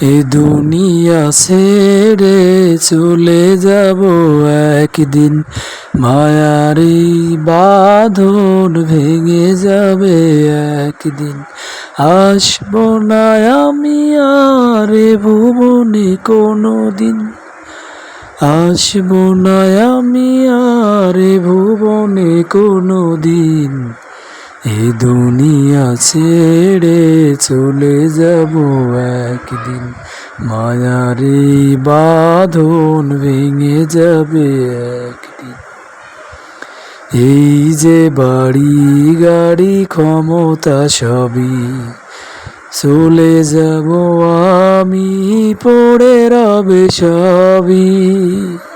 এ দুনিয়া ছেড়ে চলে যাব একদিন। মায়ারি বাঁধন ভেঙে যাবে একদিন। আসব না আমি আর ভুবনে কোনো দিন আসব না আমি আর ভুবনে কোনো দিন এ দুনিয়া ছেড়ে চলে যাব একদিন। মায়ারে বাঁধন ভেঙে যাবে একদিন। এই যে বাড়ি গাড়ি ক্ষমতা সবই চলে যাব আমি, পড়ে রবে সবই।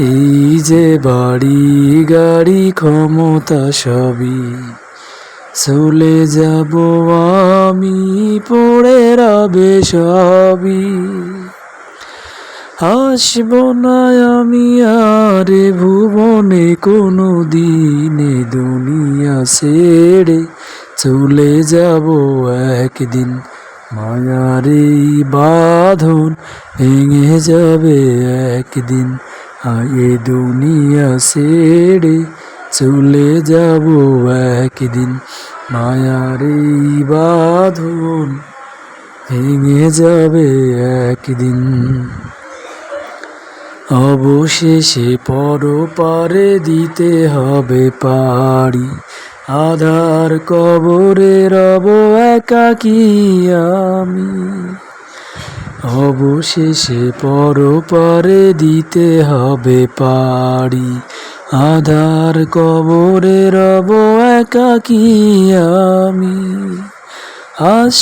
এই যে বাড়ি গাড়ি ক্ষমতা সবই, চলে যাব আমি পড়ে রবে সবই। আসব না আমি আরে ভুবনে কোনো দিনে দুনিয়া ছেড়ে চলে যাব একদিন। মায়ারে বাঁধন ভেঙে যাবে একদিন। আয়ে দুনিয়া ছেড়ে চলে যাব একদিন। মায়ারে বাঁধন ভেঙে যাবে একদিন। অবশেষে পর পারে দিতে হবে পারি। আধার কবরে রব একাকি আমি। অবশেষে পর পারে দিতে হবে পারি আধার কবরে রব একাকি আমি আস